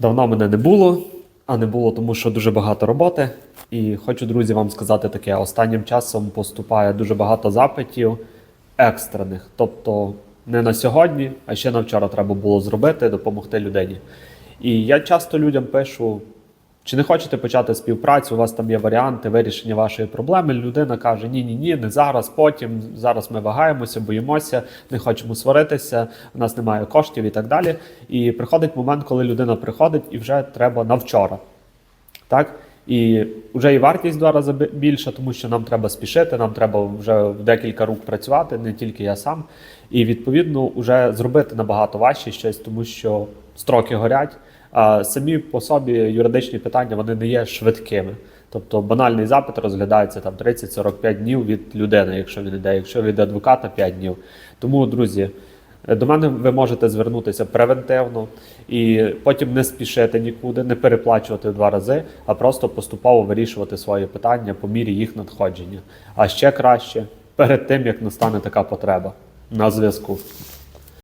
Давно мене не було, а не було тому, що дуже багато роботи. І хочу, друзі, вам сказати таке: останнім часом поступає дуже багато запитів екстрених. Тобто не на сьогодні, а ще на вчора треба було зробити, допомогти людині. І я часто людям пишу. Чи не хочете почати співпрацю? У вас там є варіанти вирішення вашої проблеми. Людина каже: Ні, ні, ні, не зараз, потім. Зараз ми вагаємося, боїмося, не хочемо сваритися, у нас немає коштів і так далі. І приходить момент, коли людина приходить, і вже треба на вчора. Так? І вже і вартість два рази більша, тому що нам треба спішити, нам треба вже в декілька рук працювати, не тільки я сам. І відповідно вже зробити набагато важче щось, тому що строки горять. А самі по собі юридичні питання вони не є швидкими. Тобто банальний запит розглядається там 30-45 днів від людини, якщо він йде, якщо від адвоката 5 днів. Тому, друзі, до мене ви можете звернутися превентивно і потім не спішити нікуди, не переплачувати в два рази, а просто поступово вирішувати свої питання по мірі їх надходження. А ще краще перед тим, як настане така потреба на зв'язку.